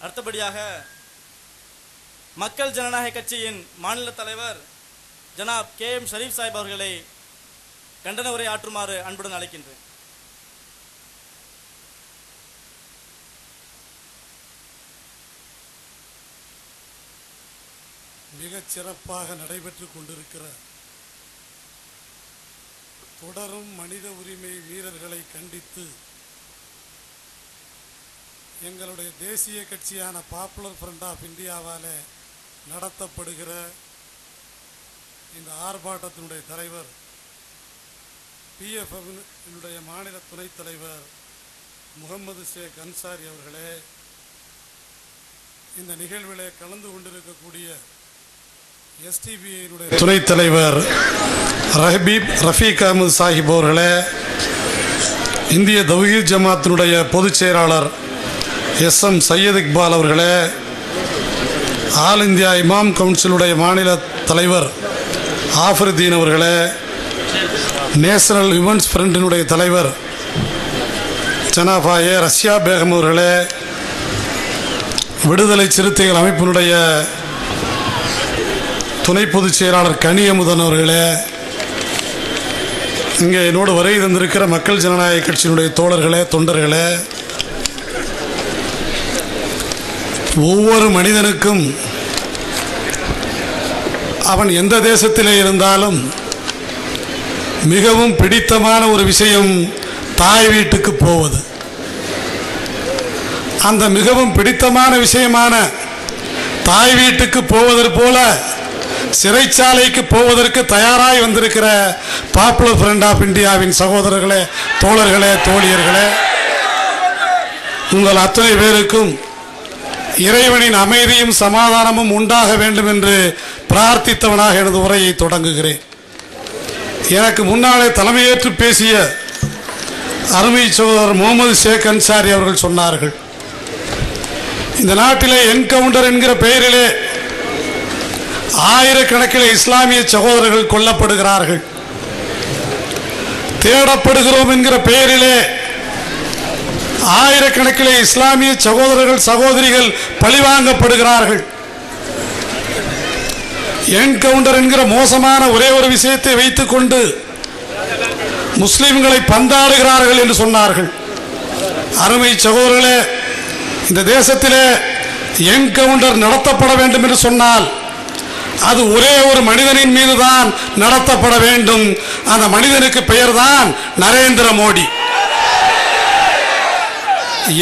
அடுத்தபடியாக மக்கள் ஜனநாயக கட்சியின் மாநில தலைவர் ஜனாப் கே எம் ஷரீப் சாஹிப் அவர்களை கண்டன உரை ஆற்றுமாறு அன்புடன் அழைக்கின்றேன். மிகச் சிறப்பாக நடைபெற்று கொண்டிருக்கிற தொடரும் மனித உரிமை வீரர்களை கண்டித்து எங்களுடைய தேசிய கட்சியான பாப்புலர் ஃப்ரண்ட் ஆஃப் இந்தியாவால் நடத்தப்படுகிற இந்த ஆர்ப்பாட்டத்தினுடைய தலைவர் பிஎஃப்எம்னுடைய மாநில துணைத் தலைவர் முகமது ஷேக் அன்சாரி அவர்களே இந்த நிகழ்வில் கலந்து கொண்டிருக்கக்கூடிய எஸ்டிபிஐனுடைய துணைத் தலைவர் ரஹபீப் ரஃபீக் அகமது சாஹிப் அவர்களே இந்திய தௌஹீத் ஜமாத்தினுடைய பொதுச் செயலாளர் எஸ் எம் சையத் இக்பால் அவர்களே ஆல் இந்தியா இமாம் கவுன்சிலுடைய மாநில தலைவர் ஆஃபருதீன் அவர்களே நேஷனல் விமன்ஸ் ஃப்ரண்டினுடைய தலைவர் ஜனாபாயே ரஷ்யா பேகம் அவர்களே விடுதலை சிறுத்தைகள் அமைப்பினுடைய துணை பொதுச் செயலாளர் கனியமுதன் அவர்களே இங்கே என்னோடு வருகை தந்திருக்கிற மக்கள் ஜனநாயக கட்சியினுடைய தோழர்களே தொண்டர்களே ஒவ்வொரு மனிதனுக்கும் அவன் எந்த தேசத்திலே இருந்தாலும் மிகவும் பிடித்தமான ஒரு விஷயம் தாய் வீட்டுக்கு போவது. அந்த மிகவும் பிடித்தமான விஷயமான தாய் வீட்டுக்கு போவதற்கு போல சிறைச்சாலைக்கு போவதற்கு தயாராய் வந்திருக்கிற பாப்புலர் ஃப்ரெண்ட் ஆஃப் இந்தியாவின் சகோதரர்களே தோழர்களே தோழியர்களே உங்கள் அத்தனை பேருக்கும் இறைவனின் அமைதியும் சமாதானமும் உண்டாக வேண்டும் என்று பிரார்த்தித்தவனாக எனது உரையை தொடங்குகிறேன். எனக்கு முன்னாலே தலைமையேற்று பேசிய அருமை சகோதரர் முகமது ஷேக் அன்சாரி அவர்கள் சொன்னார்கள். இந்த நாட்டிலே என்கவுண்டர் என்கிற பெயரிலே ஆயிரக்கணக்கில் இஸ்லாமிய சகோதரர்கள் கொல்லப்படுகிறார்கள். தேடப்படுகிறோம் என்கிற பெயரிலே ஆயிரக்கணக்கிலே இஸ்லாமிய சகோதரர்கள் சகோதரிகள் பழிவாங்கப்படுகிறார்கள். என்கவுண்டர் என்கிற மோசமான ஒரே ஒரு விஷயத்தை வைத்துக்கொண்டு முஸ்லிம்களை பந்தாடுகிறார்கள் என்று சொன்னார்கள். அருமை சகோதரர்களே இந்த தேசத்திலே என்கவுண்டர் நடத்தப்பட வேண்டும் என்று சொன்னால் அது ஒரே ஒரு மனிதனின் மீதுதான் நடத்தப்பட வேண்டும். அந்த மனிதனுக்கு பெயர் தான் நரேந்திர மோடி.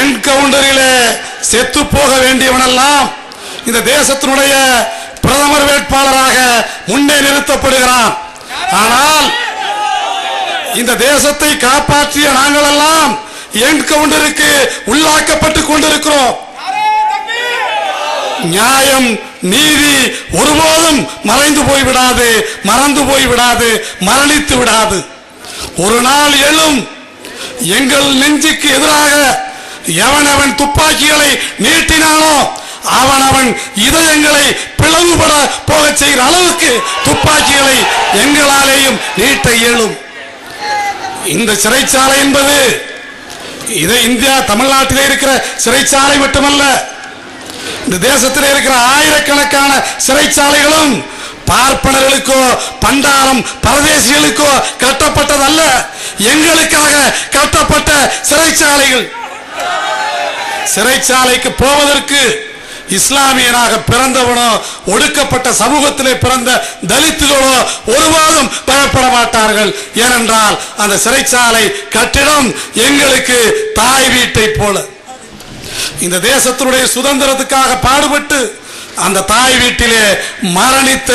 என்கவுண்டரிலே செத்து போக வேண்டியவனெல்லாம் இந்த தேசத்தினுடைய பிரதமர் வேட்பாளராக முன்னே நிறுத்தப்படுகிறான். ஆனால் இந்த தேசத்தை காப்பாற்றிய நாங்களெல்லாம் என்கவுண்டருக்கு உள்ளாக்கப்பட்டு கொண்டிருக்கிறோம். நியாயம் நீதி ஒருபோதும் மறைந்து போய்விடாது மறந்து போய்விடாது மரணித்து விடாது. ஒரு நாள் எழும் எங்கள் நெஞ்சுக்கு எதிராக எவனவன் துப்பாக்கிகளை நீட்டினானோ அவன் அவன் இதயங்களை பிளவுபட போகச் செய்கிற அளவுக்கு துப்பாக்கிகளை எங்களாலேயும் நீட்ட இயலும். இந்த சிறைச்சாலை என்பது இதை இந்தியா தமிழ்நாட்டிலே இருக்கிற சிறைச்சாலை மட்டுமல்ல இந்த தேசத்தில் இருக்கிற ஆயிரக்கணக்கான சிறைச்சாலைகளும் பார்ப்பனர்களுக்கோ பண்டாரம் பரதேசிகளுக்கோ கட்டப்பட்டதல்ல. எங்களுக்காக கட்டப்பட்ட சிறைச்சாலைகள். சிறைச்சாலைக்கு போவதற்கு இஸ்லாமியனாக பிறந்தவனோ ஒடுக்கப்பட்ட சமூகத்திலே பிறந்த தலித்துகளோ ஒருபோதும் பயப்பட மாட்டார்கள். ஏனென்றால் அந்த சிறைச்சாலை கட்டிடம் எங்களுக்கு தாய் வீட்டை போல. இந்த தேசத்தினுடைய சுதந்திரத்துக்காக பாடுபட்டு அந்த தாய் வீட்டிலே மரணித்த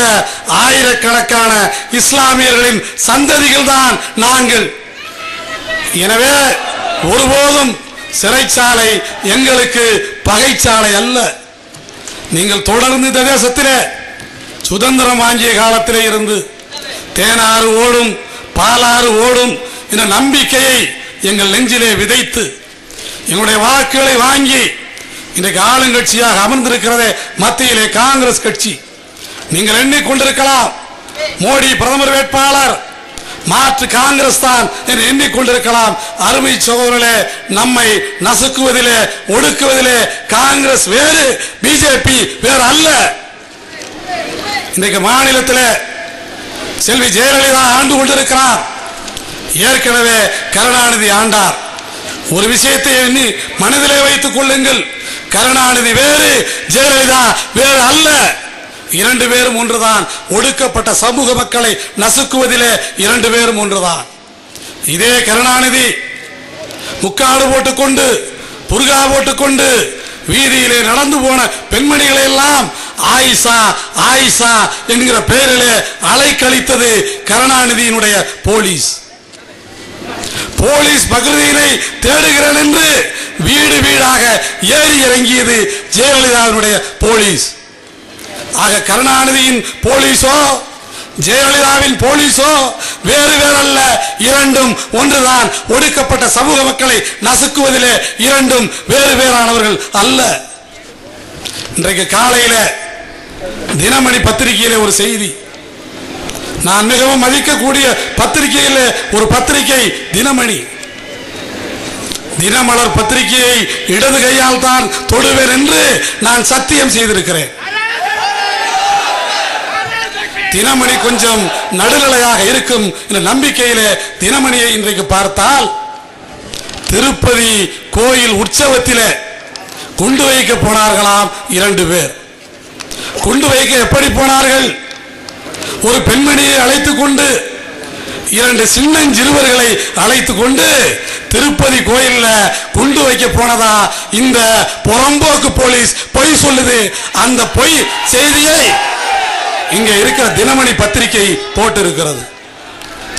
ஆயிரக்கணக்கான இஸ்லாமியர்களின் சந்ததிகள் தான் நாங்கள். எனவே ஒருபோதும் சிறைச்சாலை எங்களுக்கு பகைச்சாலை அல்ல. நீங்கள் தொடர்ந்து இந்த தேசத்திலே சுதந்திரம் வாங்கிய காலத்திலே இருந்து தேனாறு ஓடும் பாலாறு ஓடும் என்ற நம்பிக்கையை எங்கள் நெஞ்சிலே விதைத்து எங்களுடைய வாக்குகளை வாங்கி இன்றைக்கு ஆளுங்கட்சியாக அமர்ந்திருக்கிறதே மத்தியிலே காங்கிரஸ் கட்சி. நீங்கள் எண்ணிக்கொண்டிருக்கலாம். மோடி பிரதமர் வேட்பாளர். மாற்று காங்கிரஸ் தான் என்று எண்ணிக்கொண்டிருக்கலாம். அருமை சகோதரர்களே நம்மை நசுக்குவதிலே ஒடுக்குவதிலே காங்கிரஸ் வேறு பிஜேபி வேறு அல்ல. இன்றைக்கு மாநிலத்தில் செல்வி ஜெயலலிதா ஆண்டு கொண்டிருக்கிறார். ஏற்கனவே கருணாநிதி ஆண்டார். ஒரு விஷயத்தை எண்ணி மனதிலே வைத்துக் கொள்ளுங்கள். கருணாநிதி வேறு ஜெயலலிதா வேறு அல்ல. இரண்டு பேரும் ஒன்றுதான். ஒடுக்கப்பட்ட சமூக மக்களை நசுக்குவதிலே இரண்டு பேரும் ஒன்றுதான். இதே கருணாநிதி முக்காடு போட்டுக்கொண்டு புர்கா போட்டுக்கொண்டு வீதியிலே நடந்து போன பெண்மணிகளை எல்லாம் ஆயிஷா ஆயிஷா என்கிற பெயரிலே அலைக்கழித்தது கருணாநிதியினுடைய போலீஸ். போலீஸ் பகுதியினை தேடுகிறேன் என்று வீடு வீடாக ஏறி இறங்கியது ஜெயலலிதாவினுடைய போலீஸ். ஆக கருணாநிதியின் போலீஸோ ஜெயலலிதாவின் போலீஸோ வேறு வேறல்ல இரண்டும் ஒன்றுதான். ஒடுக்கப்பட்ட சமூக மக்களை நசுக்குவதிலே இரண்டும் வேறு வேறானவர்கள் அல்ல. இன்றைக்கு காலையில தினமணி பத்திரிகையில ஒரு செய்தி. நான் மிகவும் மதிக்கக்கூடிய பத்திரிகையில் ஒரு பத்திரிகை தினமணி. தினமலர் பத்திரிகையை இடது கையால் தான் தொடுவேன் என்று நான் சத்தியம் செய்திருக்கிறேன். தினமணி கொஞ்சம் நடுநிலையாக இருக்கும் என்ற நம்பிக்கையிலே தினமணியை இன்றைக்கு பார்த்தால் திருப்பதி கோயில் உற்சவத்திலே குண்டு வைக்க போனார்களாம் இரண்டு பேர். குண்டு வைக்க எப்படி போனார்கள்? ஒரு பெண்மணியை அழைத்து கொண்டு இரண்டு சின்னஞ்சிறுவர்களை அழைத்துக் கொண்டு திருப்பதி கோயில்ல குண்டு வைக்க போனதா? இந்த புறம்போக்கு போலீஸ் பொய் சொல்லுது. அந்த பொய் செய்தியை இங்க இருக்கிற தினமணி பத்திரிகை போட்டு இருக்கிறது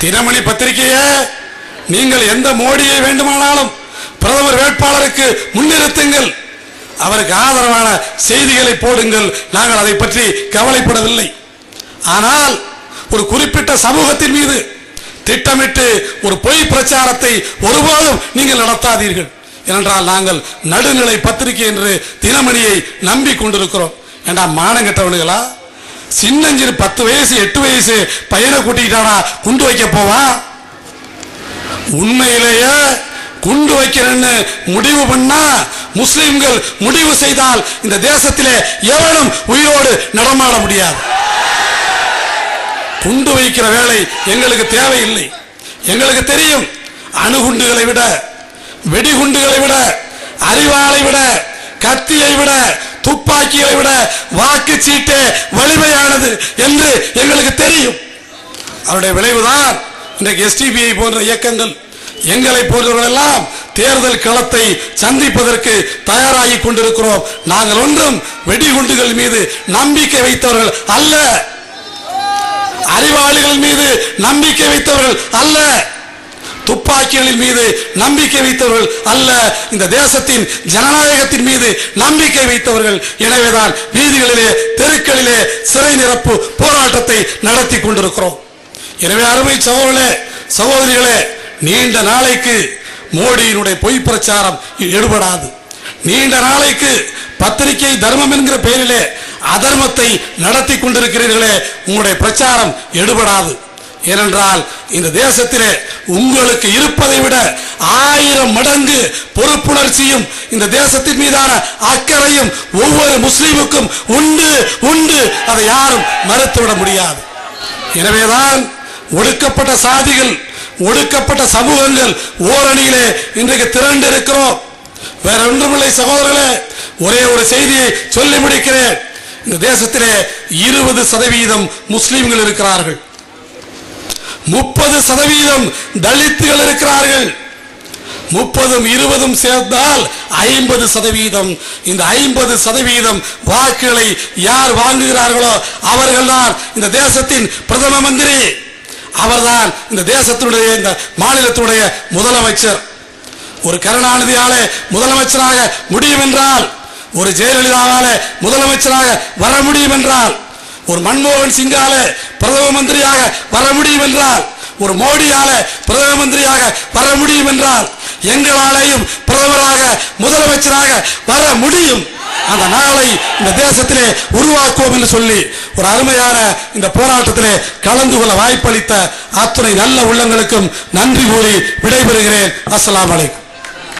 தினமணி பத்திரிகையை நீங்கள் எந்த மோடியை வேண்டுமானாலும் பிரதமர் வேட்பாளருக்கு முன்னிறுத்துங்கள். அவருக்கு ஆதரவான செய்திகளை போடுங்கள். நாங்கள் அதை பற்றி கவலைப்படவில்லை. ஆனால் ஒரு குறிப்பிட்ட சமூகத்தின் மீது திட்டமிட்டு ஒரு பொய் பிரச்சாரத்தை ஒருபோதும் நீங்கள் நடத்தாதீர்கள். ஏனென்றால் நாங்கள் நடுநிலை பத்திரிகை என்று தினமணியை நம்பி கொண்டிருக்கிறோம் ஏண்டா மானம் கெட்டவனுங்களா சின்னஞ்சிறு பத்து வயசு எட்டு வயசு பையனை கூட்டிக்கிட்டானா குண்டு வைக்க போவா? உண்மையிலேயே குண்டு வைக்கிறேன்னு முடிவு பண்ணா முஸ்லிம்கள் முடிவு செய்தால் இந்த தேசத்திலே எவனும் உயிரோடு நடமாட முடியாது. குண்டு வைக்கிற வேலை எங்களுக்கு தேவையில்லை. எங்களுக்கு தெரியும் அணுகுண்டுகளை விட வெடிகுண்டுகளை விட அறிவாளை விட கத்தியை விட துப்பாக்கியை விட வாக்கு சீட்டே வலிமையானது என்று எங்களுக்கு தெரியும். அவருடைய விளைவுதான் இன்றைக்கு எஸ்டிபிஐ போன்ற இயக்கங்கள். எங்களை போன்றவர்கள் எல்லாம் தேர்தல் களத்தை சந்திப்பதற்கு தயாராகி கொண்டிருக்கிறோம். நாங்கள் ஒன்றும் வெடிகுண்டுகள் மீது நம்பிக்கை வைத்தவர்கள் அல்ல. அறிவாளிகள் மீது நம்பிக்கை வைத்தவர்கள் அல்ல. துப்பாக்கிகளின் மீது நம்பிக்கை வைத்தவர்கள் அல்ல. இந்த தேசத்தின் ஜனநாயகத்தின் மீது நம்பிக்கை வைத்தவர்கள். எனவேதான் வீதிகளிலே தெருக்களிலே சிறை நிரப்பு போராட்டத்தை நடத்தி கொண்டிருக்கிறோம். எனவே அருமை சகோதரே சகோதரிகளே நீண்ட நாளைக்கு மோடியினுடைய பொய் பிரச்சாரம் எடுபடாது. நீண்ட நாளைக்கு பத்திரிகை தர்மம் என்கிற பெயரிலே அதர்மத்தை நடத்தி கொண்டிருக்கிறீர்களே உங்களுடைய பிரச்சாரம் எடுபடாது. ஏனென்றால் இந்த தேசத்திலே உங்களுக்கு இருப்பதை விட ஆயிரம் மடங்கு பொறுப்புணர்ச்சியும் இந்த தேசத்தின் மீதான அக்கறையும் ஒவ்வொரு முஸ்லீமுக்கும் உண்டு உண்டு. அதை யாரும் மறுத்துவிட முடியாது. எனவேதான் ஒடுக்கப்பட்ட சாதிகள் ஒடுக்கப்பட்ட சமூகங்கள் ஓரணியிலே இன்றைக்கு திரண்டு இருக்கிறோம் வேற ஒன்றுமில்லை சகோதரர்களே ஒரே ஒரு செய்தியை சொல்லி முடிக்கிறேன். இந்த தேசத்திலே இருபது சதவீதம் முஸ்லீம்கள் இருக்கிறார்கள். முப்பது சதவீதம் தலித்துகள் இருக்கிறார்கள். முப்பதும் இருபதும் சேர்ந்தால் ஐம்பது சதவீதம். இந்த ஐம்பது சதவீதம் வாக்குகளை யார் வாங்குகிறார்களோ அவர்கள்தான் இந்த தேசத்தின் பிரதம மந்திரி. அவர்தான் இந்த தேசத்தினுடைய இந்த மாநிலத்தினுடைய முதலமைச்சர். ஒரு கருணாநிதியாலே முதலமைச்சராக முடியும் என்றால் ஒரு ஜெயலலிதாவாலே முதலமைச்சராக வர முடியும் என்றால் ஒரு மன்மோகன் சிங்கால பிரதம மந்திரியாக வர முடியும் என்றால் ஒரு மோடியால பிரதம மந்திரியாக வர முடியும் என்றால் எங்களாலேயும் பிரதமராக முதலமைச்சராக வர முடியும். அந்த நாளை இந்த தேசத்திலே உருவாக்குவோம் என்று சொல்லி ஒரு அருமையான இந்த போராட்டத்திலே கலந்து கொள்ள வாய்ப்பளித்த அத்துணை நல்ல உள்ளங்களுக்கும் நன்றி கூறி விடைபெறுகிறேன். அஸ்லாம் வலைக்கும்